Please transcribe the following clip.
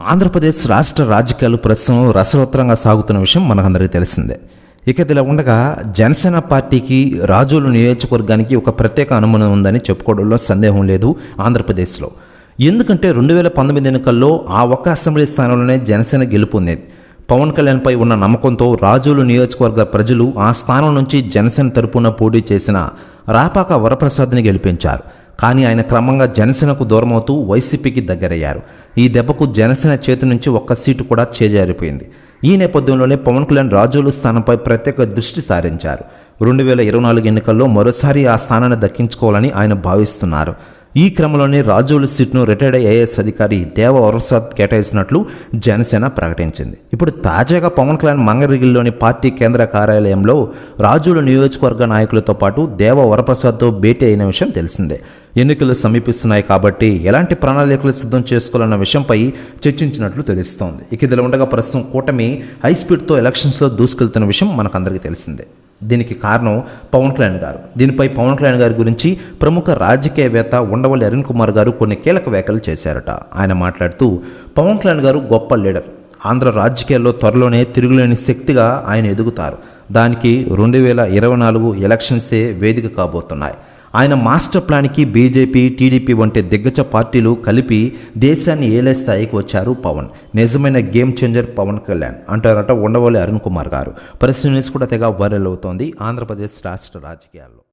ఆంధ్రప్రదేశ్ రాష్ట్ర రాజకీయాలు ప్రస్తుతం రసవత్తరంగా సాగుతున్న విషయం మనకందరికీ తెలిసిందే. ఇక ఇలా ఉండగా జనసేన పార్టీకి రాజోలు నియోజకవర్గానికి ఒక ప్రత్యేక అనుమానం ఉందని చెప్పుకోవడంలో సందేహం లేదు ఆంధ్రప్రదేశ్లో. ఎందుకంటే రెండు వేల పంతొమ్మిది ఎన్నికల్లో ఆ ఒక్క అసెంబ్లీ స్థానంలోనే జనసేన గెలుపొందేది పవన్ కళ్యాణ్పై ఉన్న నమ్మకంతో రాజోలు నియోజకవర్గ ప్రజలు ఆ స్థానం నుంచి జనసేన తరపున పోటీ చేసిన రాపాక వరప్రసాద్ని గెలిపించారు. కానీ ఆయన క్రమంగా జనసేనకు దూరమవుతూ వైసీపీకి దగ్గరయ్యారు. ఈ దెబ్బకు జనసేన చేతి నుంచి ఒక్క సీటు కూడా చేజారిపోయింది. ఈ నేపథ్యంలోనే పవన్ కళ్యాణ్ రాజోలు స్థానంపై ప్రత్యేక దృష్టి సారించారు. రెండు వేల ఇరవై నాలుగు ఎన్నికల్లో మరోసారి ఆ స్థానాన్ని దక్కించుకోవాలని ఆయన భావిస్తున్నారు. ఈ క్రమంలోనే రాజోలు సీట్ను రిటైర్డ్ ఐఏఎస్ అధికారి దేవ వరప్రసాద్ కేటాయించినట్లు జనసేన ప్రకటించింది. ఇప్పుడు తాజాగా పవన్ కళ్యాణ్ మంగరగిరిలోని పార్టీ కేంద్ర కార్యాలయంలో రాజోలు నియోజకవర్గ నాయకులతో పాటు దేవ వరప్రసాద్తో భేటీ అయిన విషయం తెలిసిందే. ఎన్నికలు సమీపిస్తున్నాయి కాబట్టి ఎలాంటి ప్రణాళికలు సిద్ధం చేసుకోవాలన్న విషయంపై చర్చించినట్లు తెలుస్తోంది. ఇక ఇదిలా ఉండగా ప్రస్తుతం కూటమి హై స్పీడ్తో ఎలక్షన్స్లో దూసుకెళ్తున్న విషయం మనకందరికీ తెలిసిందే. దీనికి కారణం పవన్ కళ్యాణ్ గారు. దీనిపై పవన్ కళ్యాణ్ గారి గురించి ప్రముఖ రాజకీయవేత్త ఉండవల్లి అరుణ్ కుమార్ గారు కొన్ని కీలక వ్యాఖ్యలు చేశారట. ఆయన మాట్లాడుతూ పవన్ కళ్యాణ్ గారు గొప్ప లీడర్. ఆంధ్ర రాజకీయాల్లో త్వరలోనే తిరుగులేని శక్తిగా ఆయన ఎదుగుతారు. దానికి రెండు వేల ఇరవై నాలుగు ఎలక్షన్సే వేదిక కాబోతున్నాయి. ఆయన మాస్టర్ ప్లాన్కి బీజేపీ టీడీపీ వంటి దిగ్గజ పార్టీలు కలిపి దేశాన్ని ఏలే స్థాయికి వచ్చారు పవన్. నిజమైన గేమ్ చేంజర్ పవన్ కళ్యాణ్ అంటారట ఉండవల్లి అరుణ్ కుమార్ గారు. పరిస్థితి న్యూస్ కూడా తెగ వైరల్ అవుతోంది. ఆంధ్రప్రదేశ్ రాష్ట్ర రాజకీయాల్లో.